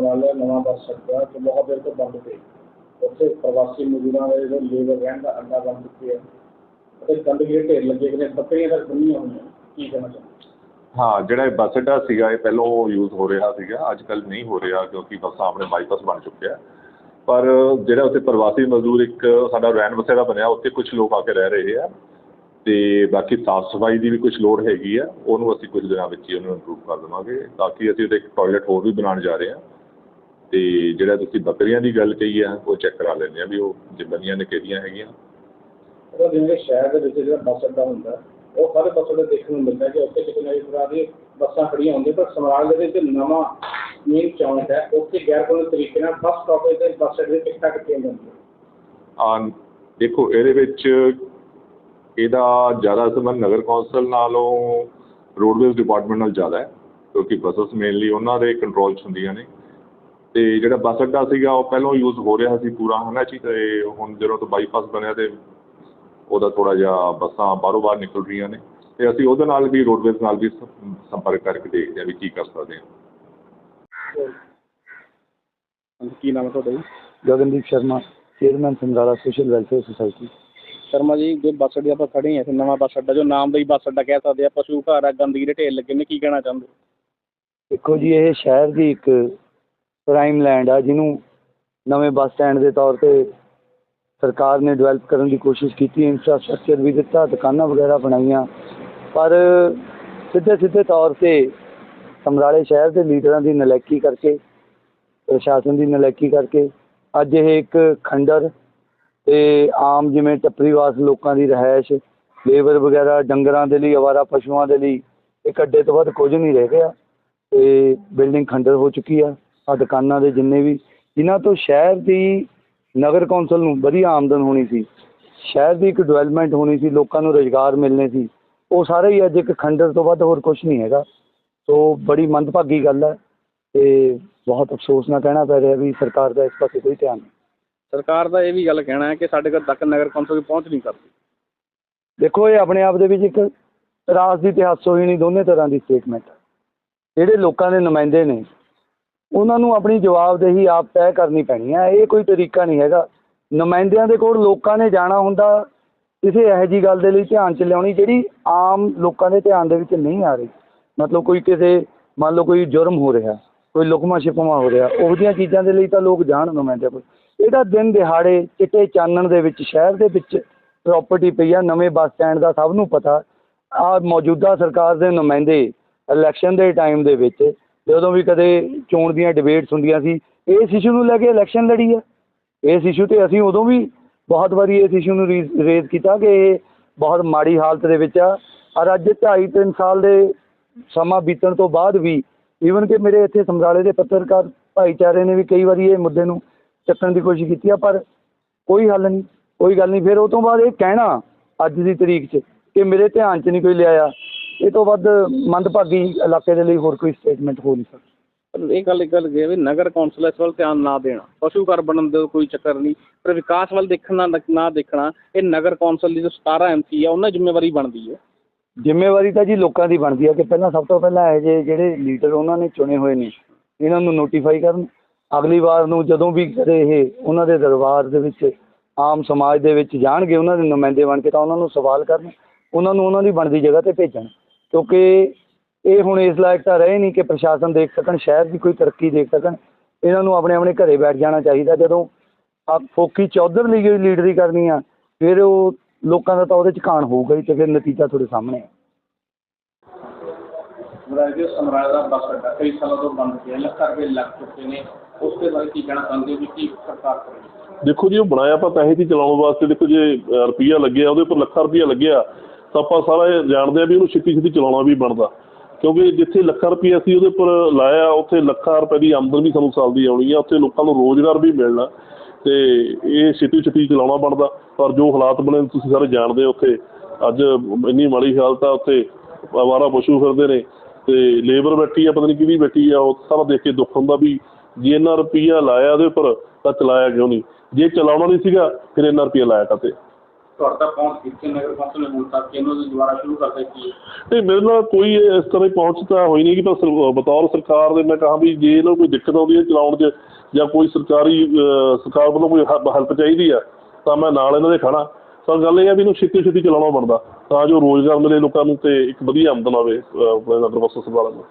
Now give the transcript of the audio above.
ਸਮਰਾਲਾ ਨਵਾਂ ਬੱਸ ਅੱਡਾ ਜੋ ਬਹੁਤ ਦੇਰ ਤੋਂ ਬੰਦ ਸੀ। ਉੱਥੇ ਪ੍ਰਵਾਸੀ ਮਜ਼ਦੂਰਾਂ ਦੇ ਜਿਹੜੇ ਲੇਬਰ ਰਹਿਣ ਦਾ ਅੱਡਾ ਬਣ ਚੁੱਕਿਆ ਅਤੇ ਗੰਦਗੀ ਦੇ ਢੇਰ ਲੱਗੇ ਨੇ ਬੱਕਰੀਆਂ ਤੱਕ ਬੰਨੀਆਂ ਹੋਈਆਂ ਕੀ ਕਹਿਣਾ ਚਾਹੁੰਦੇ? ਹਾਂ, ਜਿਹੜਾ ਇਹ ਬੱਸ ਅੱਡਾ ਸੀਗਾ, ਇਹ ਪਹਿਲਾਂ ਯੂਜ਼ ਹੋ ਰਿਹਾ ਸੀਗਾ। ਅੱਜ ਕੱਲ੍ਹ ਨਹੀਂ ਹੋ ਰਿਹਾ, ਕਿਉਂਕਿ ਬੱਸਾਂ ਆਪਣੇ ਬਾਈਪਾਸ ਬਣ ਚੁੱਕਿਆ। ਪਰ ਜਿਹੜਾ ਉੱਥੇ ਪ੍ਰਵਾਸੀ ਮਜ਼ਦੂਰ ਇੱਕ ਸਾਡਾ ਰਹਿਣ ਬਸੇਰਾ ਬਣਿਆ, ਉੱਥੇ ਕੁਝ ਲੋਕ ਆ ਕੇ ਰਹਿ ਰਹੇ ਆ। ਤੇ ਬਾਕੀ ਸਾਫ਼ ਸਫ਼ਾਈ ਦੀ ਵੀ ਕੁਝ ਲੋੜ ਹੈਗੀ ਆ। ਉਹਨੂੰ ਅਸੀਂ ਕੁਝ ਦਿਨਾਂ ਵਿੱਚ ਹੀ ਉਹਨੂੰ ਇੰਪਰੂਵ ਕਰ ਦੇਵਾਂਗੇ, ਤਾਂ ਕਿ ਅਸੀਂ ਉਹਦੇ ਇੱਕ ਟਾਇਲਟ ਹੋਰ ਵੀ ਬਣਾਉਣ ਜਾ ਰਹੇ ਹਾਂ। ਤੇ ਜਿਹੜਾ ਤੁਸੀਂ ਬੱਕਰੀਆਂ ਦੀ ਗੱਲ ਕਹੀ ਆ ਉਹ ਚੈੱਕ ਕਰਾ ਲੈਂਦੇ ਆ ਵੀ ਉਹ ਜਿੰਨੀਆਂ ਨੇ ਕਿਹੜੀਆਂ ਹੈਗੀਆਂ। ਉਹ ਜਿਵੇਂ ਸ਼ਹਿਰ ਦੇ ਵਿੱਚ ਜਿਹੜਾ ਬੱਸ ਅੱਡਾ ਹੁੰਦਾ ਉਹ ਸਾਰੇ ਬੱਸ ਅੱਡੇ ਦੇਖਣ ਨੂੰ ਮਿਲਦਾ ਕਿ ਉੱਥੇ ਕਿਤੇ ਨਾ ਕਿਤੇ ਤਰ੍ਹਾਂ ਦੀ ਬੱਸਾਂ ਖੜੀਆਂ ਹੁੰਦੀਆਂ ਪਰ ਸਮਰਾਲ ਦੇ ਵਿੱਚ ਨਵਾਂ ਮੇਨ ਚੌਂਕ ਹੈ ਉੱਥੇ ਗੈਰ ਕਾਨੂੰਨੀ ਤਰੀਕੇ ਨਾਲ ਬੱਸ ਸਟਾਪੇਜ ਤੇ ਬੱਸ ਅੱਡੇ ਦੇ ਟਿਕਟਾਂ ਕੱਟੀਆਂ ਜਾਂਦੀਆਂ। ਆ ਦੇਖੋ ਇਹਦੇ ਵਿੱਚ ਇਹਦਾ ਜ਼ਿਆਦਾ ਸੰਬੰਧ ਨਗਰ ਕੌਂਸਲ ਨਾਲੋਂ ਰੋਡਵੇਜ਼ ਡਿਪਾਰਟਮੈਂਟ ਨਾਲ ਜ਼ਿਆਦਾ ਹੈ ਕਿਉਂਕਿ ਬੱਸਸ ਮੇਨਲੀ ਉਹਨਾਂ ਦੇ ਕੰਟਰੋਲ 'ਚ ਹੁੰਦੀਆਂ ਨੇ। ਤੇ ਜਿਹੜਾ ਬੱਸ ਅੱਡਾ ਸੀਗਾ ਉਹ ਪਹਿਲਾਂ ਯੂਜ਼ ਹੋ ਰਿਹਾ ਸੀ ਪੂਰਾ ਹਨਾ ਜੀ? ਤੇ ਹੁਣ ਜਦੋਂ ਤੋਂ ਬਾਈਪਾਸ ਬਣਿਆ ਤੇ ਉਹਦਾ ਥੋੜਾ ਜਿਹਾ ਬੱਸਾਂ ਬਾਹਰੋਂ ਬਾਹਰ ਨਿਕਲ ਰਹੀਆਂ ਨੇ। ਤੇ ਅਸੀਂ ਉਹਦੇ ਨਾਲ ਵੀ ਰੋਡਵੇਜ਼ ਨਾਲ ਵੀ ਸ- ਸੰਪਰਕ ਕਰਕੇ ਦੇਖਦੇ ਹਾਂ ਵੀ ਕੀ ਕਰ ਸਕਦੇ ਹਾਂ। ਕੀ ਨਾਮ ਹੈ ਤੁਹਾਡਾ ਜੀ? Gagandeep Sharma chairman Samrala social welfare society Sharma ji ਜੋ ਬੱਸ ਅੱਡੇ ਆਪਾਂ ਖੜੇ ਹਾਂ ਇੱਥੇ ਨਵਾਂ ਬੱਸ ਅੱਡਾ ਜੋ ਨਾਮ ਦਾ ਹੀ ਬੱਸ ਅੱਡਾ ਕਹਿ ਸਕਦੇ ਆ ਪਸ਼ੂ ਘਰ ਆ ਗੰਦਗੀ ਦੇ ਢੇਰ ਲੱਗੇ ਨੇ ਕੀ ਕਹਿਣਾ ਚਾਹੁੰਦੇ ਦੇਖੋ ਜੀ ਇਹ ਸ਼ਹਿਰ ਦੀ ਇੱਕ ਪ੍ਰਾਈਮ ਲੈਂਡ ਆ, ਜਿਹਨੂੰ ਨਵੇਂ ਬੱਸ ਸਟੈਂਡ ਦੇ ਤੌਰ ਤੇ ਸਰਕਾਰ ਨੇ ਡਿਵੈਲਪ ਕਰਨ ਦੀ ਕੋਸ਼ਿਸ਼ ਕੀਤੀ ਇਨਫਰਾਸਟ੍ਰਕਚਰ ਵੀ ਦਿੱਤਾ, ਦੁਕਾਨਾਂ ਵਗੈਰਾ ਬਣਾਈਆਂ। ਪਰ ਸਿੱਧੇ ਸਿੱਧੇ ਤੌਰ ਤੇ ਸਮਰਾਲੇ ਸ਼ਹਿਰ ਦੇ ਲੀਡਰਾਂ ਦੀ ਨਲਾਇਕੀ ਕਰਕੇ, ਪ੍ਰਸ਼ਾਸਨ ਦੀ ਨਲਾਇਕੀ ਕਰਕੇ, ਅੱਜ ਇਹ ਇੱਕ ਖੰਡਰ ਤੇ ਆਮ ਜਿਵੇਂ ਟੱਪਰੀਵਾਸ ਲੋਕਾਂ ਦੀ ਰਿਹਾਇਸ਼, ਲੇਬਰ ਵਗੈਰਾ, ਡੰਗਰਾਂ ਦੇ ਲਈ, ਅਵਾਰਾ ਪਸ਼ੂਆਂ ਦੇ ਲਈ, ਇੱਕ ਅੱਡੇ ਤੋਂ ਵੱਧ ਕੁਝ ਨਹੀਂ ਰਹਿ ਗਿਆ ਤੇ ਬਿਲਡਿੰਗ ਖੰਡਰ ਹੋ ਚੁੱਕੀ ਆ। ਆ ਦੁਕਾਨਾਂ ਦੇ ਜਿੰਨੇ ਵੀ ਜਿਨ੍ਹਾਂ ਤੋਂ ਸ਼ਹਿਰ ਦੀ ਨਗਰ ਕੌਂਸਲ ਨੂੰ ਵਧੀਆ ਆਮਦਨ ਹੋਣੀ ਸੀ ਸ਼ਹਿਰ ਦੀ ਇੱਕ ਡਿਵੈਲਪਮੈਂਟ ਹੋਣੀ ਸੀ ਲੋਕਾਂ ਨੂੰ ਰੁਜ਼ਗਾਰ ਮਿਲਣੇ ਸੀ ਉਹ ਸਾਰੇ ਹੀ ਅੱਜ ਇੱਕ ਖੰਡਰ ਤੋਂ ਵੱਧ ਹੋਰ ਕੁਝ ਨਹੀਂ ਹੈਗਾ। ਸੋ ਬੜੀ ਮੰਦਭਾਗੀ ਗੱਲ ਹੈ ਤੇ ਬਹੁਤ ਅਫਸੋਸ ਨਾਲ ਕਹਿਣਾ ਪੈ ਰਿਹਾ ਵੀ ਸਰਕਾਰ ਦਾ ਇਸ ਪਾਸੇ ਕੋਈ ਧਿਆਨ ਨਹੀਂ। ਸਰਕਾਰ ਦਾ ਇਹ ਵੀ ਗੱਲ ਕਹਿਣਾ ਹੈ ਕਿ ਸਾਡੇ ਕੋਲ ਤੱਕ ਨਗਰ ਕੌਂਸਲ ਦੀ ਪਹੁੰਚ ਨਹੀਂ ਕਰਦੀ ਦੇਖੋ ਇਹ ਆਪਣੇ ਆਪ ਦੇ ਵਿੱਚ ਇੱਕ ਰਾਜ ਦੀ ਤੇ ਹਾਸੋਹੀਣੀ ਦੋਨੇ ਤਰ੍ਹਾਂ ਦੀ ਸਟੇਟਮੈਂਟ ਜਿਹੜੇ ਲੋਕਾਂ ਦੇ ਨੁਮਾਇੰਦੇ ਨੇ ਉਹਨਾਂ ਨੂੰ ਆਪਣੀ ਜਵਾਬਦੇਹੀ ਆਪ ਤੈਅ ਕਰਨੀ ਪੈਣੀ ਹੈ ਇਹ ਕੋਈ ਤਰੀਕਾ ਨਹੀਂ ਹੈਗਾ। ਨੁਮਾਇੰਦਿਆਂ ਦੇ ਕੋਲ ਲੋਕਾਂ ਨੇ ਜਾਣਾ ਹੁੰਦਾ, ਕਿਸੇ ਇਹੋ ਜਿਹੀ ਗੱਲ ਦੇ ਲਈ ਧਿਆਨ ਚ ਲਿਆਉਣੀ ਜਿਹੜੀ ਆਮ ਲੋਕਾਂ ਦੇ ਧਿਆਨ ਦੇ ਵਿੱਚ ਨਹੀਂ ਆ ਰਹੀ। ਮਤਲਬ ਕੋਈ ਕਿਸੇ, ਮੰਨ ਲਓ ਕੋਈ ਜੁਰਮ ਹੋ ਰਿਹਾ, ਕੋਈ ਲੁਕਮਾ ਛਿਪਮਾ ਹੋ ਰਿਹਾ, ਉਹੋ ਜਿਹੀਆਂ ਚੀਜ਼ਾਂ ਦੇ ਲਈ ਤਾਂ ਲੋਕ ਜਾਣ ਨੁਮਾਇੰਦਿਆਂ ਕੋਲ। ਇਹਦਾ ਦਿਨ ਦਿਹਾੜੇ ਚਿੱਟੇ ਚਾਨਣ ਦੇ ਵਿੱਚ, ਸ਼ਹਿਰ ਦੇ ਵਿੱਚ ਪ੍ਰਾਪਰਟੀ ਪਈ ਆ, ਨਵੇਂ ਬੱਸ ਸਟੈਂਡ ਦਾ ਸਭ ਨੂੰ ਪਤਾ। ਆ ਮੌਜੂਦਾ ਸਰਕਾਰ ਦੇ ਨੁਮਾਇੰਦੇ ਇਲੈਕਸ਼ਨ ਦੇ ਟਾਈਮ ਦੇ ਵਿੱਚ ਜਦੋਂ ਵੀ ਕਦੇ ਚੋਣ ਦੀਆਂ ਡਿਬੇਟਸ ਹੁੰਦੀਆਂ ਸੀ। ਇਸ ਇਸ਼ੂ ਨੂੰ ਲੈ ਕੇ ਇਲੈਕਸ਼ਨ ਲੜੀ ਆ। ਇਸ ਇਸ਼ੂ ਤੇ ਅਸੀਂ ਉਦੋਂ ਵੀ ਬਹੁਤ ਵਾਰੀ ਇਸ ਇਸ਼ੂ ਨੂੰ ਰੇਜ਼ ਕੀਤਾ ਕਿ ਇਹ ਬਹੁਤ ਮਾੜੀ ਹਾਲਤ ਦੇ ਵਿੱਚ ਆ। ਔਰ ਅੱਜ ਢਾਈ ਤਿੰਨ ਸਾਲ ਦੇ ਸਮਾਂ ਬੀਤਣ ਤੋਂ ਬਾਅਦ ਵੀ ਈਵਨ ਕਿ ਮੇਰੇ ਇੱਥੇ ਸਮਰਾਲੇ ਦੇ ਪੱਤਰਕਾਰ ਭਾਈਚਾਰੇ ਨੇ ਵੀ ਕਈ ਵਾਰੀ ਇਹ ਮੁੱਦੇ ਨੂੰ ਚੱਕਣ ਦੀ ਕੋਸ਼ਿਸ਼ ਕੀਤੀ ਆ, ਪਰ ਕੋਈ ਹੱਲ ਨਹੀਂ, ਕੋਈ ਗੱਲ ਨਹੀਂ। ਫਿਰ ਉਹ ਤੋਂ ਬਾਅਦ ਇਹ ਕਹਿਣਾ ਅੱਜ ਦੀ ਤਰੀਕ 'ਚ ਕਿ ਮੇਰੇ ਧਿਆਨ 'ਚ ਨਹੀਂ ਕੋਈ ਲਿਆਇਆ। ਇਹ ਤੋਂ ਵੱਧ ਮੰਦਭਾਗੀ ਇਲਾਕੇ ਦੇ ਲਈ ਹੋਰ ਕੋਈ ਸਟੇਟਮੈਂਟ ਹੋ ਨਹੀਂ ਸਕਦੀ। ਇਹ ਗੱਲ ਇੱਕ ਗੱਲ ਇਹ ਵੀ ਨਗਰ ਕੌਂਸਲ ਇਸ ਵੱਲ ਧਿਆਨ ਨਾ ਦੇਣਾ। ਪਸ਼ੂ ਘਰ ਬਣਨ ਦਾ ਕੋਈ ਚੱਕਰ ਨਹੀਂ ਪਰ ਵਿਕਾਸ ਵੱਲ ਦੇਖਣਾ ਨਾ ਦੇਖਣਾ ਇਹ ਨਗਰ ਕੌਂਸਲ ਦੀ ਜੋ 17 ਐਮਸੀ ਆ ਉਹਨਾਂ ਦੀ ਜ਼ਿੰਮੇਵਾਰੀ ਬਣਦੀ ਹੈ। ਜ਼ਿੰਮੇਵਾਰੀ ਤਾਂ ਜੀ ਲੋਕਾਂ ਦੀ ਬਣਦੀ ਹੈ ਕਿ ਪਹਿਲਾਂ ਸਭ ਤੋਂ ਪਹਿਲਾਂ ਇਹ ਜਿਹੇ ਜਿਹੜੇ ਲੀਡਰ ਉਹਨਾਂ ਨੇ ਚੁਣੇ ਹੋਏ ਨੇ ਇਹਨਾਂ ਨੂੰ ਨੋਟੀਫਾਈ ਕਰਨ। ਅਗਲੀ ਵਾਰ ਨੂੰ ਜਦੋਂ ਵੀ ਕਦੇ ਇਹ ਉਹਨਾਂ ਦੇ ਦਰਬਾਰ ਦੇ ਵਿੱਚ ਆਮ ਸਮਾਜ ਦੇ ਵਿੱਚ ਜਾਣਗੇ ਉਹਨਾਂ ਦੇ ਨੁਮਾਇੰਦੇ ਬਣ ਕੇ ਤਾਂ ਉਹਨਾਂ ਨੂੰ ਸਵਾਲ ਕਰਨ ਉਹਨਾਂ ਨੂੰ ਉਹਨਾਂ ਦੀ ਬਣਦੀ ਜਗ੍ਹਾ ਤੇ ਭੇਜਣ। ਕਿਉਂਕਿ ਇਹ ਹੁਣ ਇਸ ਲਾਇਕ ਤਾਂ ਰਹੇ ਨਹੀਂ ਕਿ ਪ੍ਰਸ਼ਾਸਨ ਦੇਖ ਸਕਣ ਸ਼ਹਿਰ ਦੀ ਕੋਈ ਤਰੱਕੀ ਦੇਖ ਸਕਣ। ਇਹਨਾਂ ਨੂੰ ਆਪਣੇ ਆਪਣੇ ਘਰੇ ਬੈਠ ਜਾਣਾ ਚਾਹੀਦਾ। ਜਦੋਂ ਆ ਫੋਕੀ ਚੌਧਰ ਲਈ ਲੀਡਰੀ ਕਰਨੀ ਆ ਫਿਰ ਉਹ ਲੋਕਾਂ ਦਾ ਤਾਂ ਉਹਦੇ ਚ ਕਾਣ ਹੋਊਗਾ ਹੀ ਤੇ ਫਿਰ ਨਤੀਜਾ ਤੁਹਾਡੇ ਸਾਹਮਣੇ ਹੈ ਰਾਜੇ ਸਮਰਾਜ ਦਾ ਬੱਸ ਅੱਡਾ ਕਈ ਸਾਲਾਂ ਤੋਂ ਬੰਦ ਪਿਆ ਲੱਖਾਂ ਰੁਪਏ ਲੱਗ ਚੁੱਕੇ ਨੇ। ਉਸ ਦੇ ਬਾਰੇ ਕੀ ਕਹਿਣਾ ਚਾਹੁੰਦੇ ਹੋ ਵੀ ਕੀ ਸਰਕਾਰ ਕਰੇ ਦੇਖੋ ਜੀ ਉਹ ਬਣਾਇਆ ਆਪਾਂ ਪੈਸੇ ਦੀ ਚਲਾਉਣ ਵਾਸਤੇ ਦੇਖੋ ਜੇ ਰੁਪਈਆ ਲੱਗਿਆ ਉਹਦੇ ਉੱਪਰ ਲੱਖਾਂ ਰੁਪਈਆ ਲੱਗਿਆ। ਤਾਂ ਆਪਾਂ ਸਾਰਾ ਜਾਣਦੇ ਆ ਵੀ ਉਹਨੂੰ ਛੇਤੀ ਛੇਤੀ ਚਲਾਉਣਾ ਵੀ ਬਣਦਾ। ਕਿਉਂਕਿ ਜਿੱਥੇ ਲੱਖਾਂ ਰੁਪਈਆ ਅਸੀਂ ਉਹਦੇ ਉੱਪਰ ਲਾਇਆ, ਉੱਥੇ ਲੱਖਾਂ ਰੁਪਏ ਦੀ ਆਮਦਨ ਵੀ ਸਾਨੂੰ ਸਾਲ ਦੀ ਆਉਣੀ ਆ, ਉੱਥੇ ਲੋਕਾਂ ਨੂੰ ਰੋਜ਼ਗਾਰ ਵੀ ਮਿਲਣਾ ਤੇ ਇਹ ਛੇਤੀ ਛੇਤੀ ਚਲਾਉਣਾ ਬਣਦਾ। ਪਰ ਜੋ ਹਾਲਾਤ ਬਣੇ ਤੁਸੀਂ ਸਾਰੇ ਜਾਣਦੇ ਹੋ ਉੱਥੇ। ਅੱਜ ਇੰਨੀ ਮਾੜੀ ਹਾਲਤ ਆ, ਉੱਥੇ ਅਵਾਰਾ ਪਸ਼ੂ ਫਿਰਦੇ ਨੇ ਤੇ ਲੇਬਰ ਬੈਠੀ ਆ, ਪਤਾ ਨਹੀਂ ਕਿਹਦੀ ਬੈਠੀ ਆ, ਉਹ ਸਾਰਾ ਦੇਖ ਕੇ ਦੁੱਖ ਹੁੰਦਾ ਵੀ ਜੇ ਇੰਨਾ ਰੁਪਈਆ ਲਾਇਆ ਉਹਦੇ ਉੱਪਰ ਤਾਂ ਚਲਾਇਆ ਕਿਉਂ ਨਹੀਂ ਜੇ ਚਲਾਉਣਾ ਨਹੀਂ ਸੀਗਾ, ਫਿਰ ਇੰਨਾ ਰੁਪਈਆ ਲਾਇਆ ਕਾਤੇ ਤੁਹਾਡੇ ਤੱਕ ਪਹੁੰਚ ਕੀਤੀ ਨਗਰ ਕੌਂਸਲ ਨੇ ਹੁਣ ਤੱਕ ਕਿ ਇਹਨੂੰ ਦੁਬਾਰਾ ਸ਼ੁਰੂ ਕਰ ਦਿੱਤੀ ਨਹੀਂ ਮੇਰੇ ਨਾਲ ਕੋਈ ਇਸ ਤਰ੍ਹਾਂ ਦੀ ਪਹੁੰਚ ਤਾਂ ਹੋਈ ਨਹੀਂ ਕਿ ਪਰ ਸਰ- ਬਤੌਰ ਸਰਕਾਰ ਦੇ ਮੈਂ ਕਹਾਂ ਵੀ ਜੇ ਇਹਨਾਂ ਨੂੰ ਕੋਈ ਦਿੱਕਤ ਆਉਂਦੀ ਹੈ ਚਲਾਉਣ 'ਚ ਜਾਂ ਕੋਈ ਸਰਕਾਰੀ ਅਹ, ਸਰਕਾਰ ਵੱਲੋਂ ਕੋਈ ਹੈਲਪ ਚਾਹੀਦੀ ਆ ਤਾਂ ਮੈਂ ਨਾਲ ਇਹਨਾਂ ਦੇ ਖੜਾ ਪਰ ਗੱਲ ਇਹ ਆ ਵੀ ਇਹਨੂੰ ਛੇਤੀ ਛੇਤੀ ਚਲਾਉਣਾ ਬਣਦਾ ਤਾਂ ਜੋ ਰੋਜ਼ਗਾਰ ਮਿਲੇ ਲੋਕਾਂ ਨੂੰ ਤੇ ਇੱਕ ਵਧੀਆ ਆਮਦਨ ਆਵੇ ਅਹ, ਆਪਣੇ ਨਗਰ ਵਸੋਂ ਸੰਭਾਲਣ ਨੂੰ।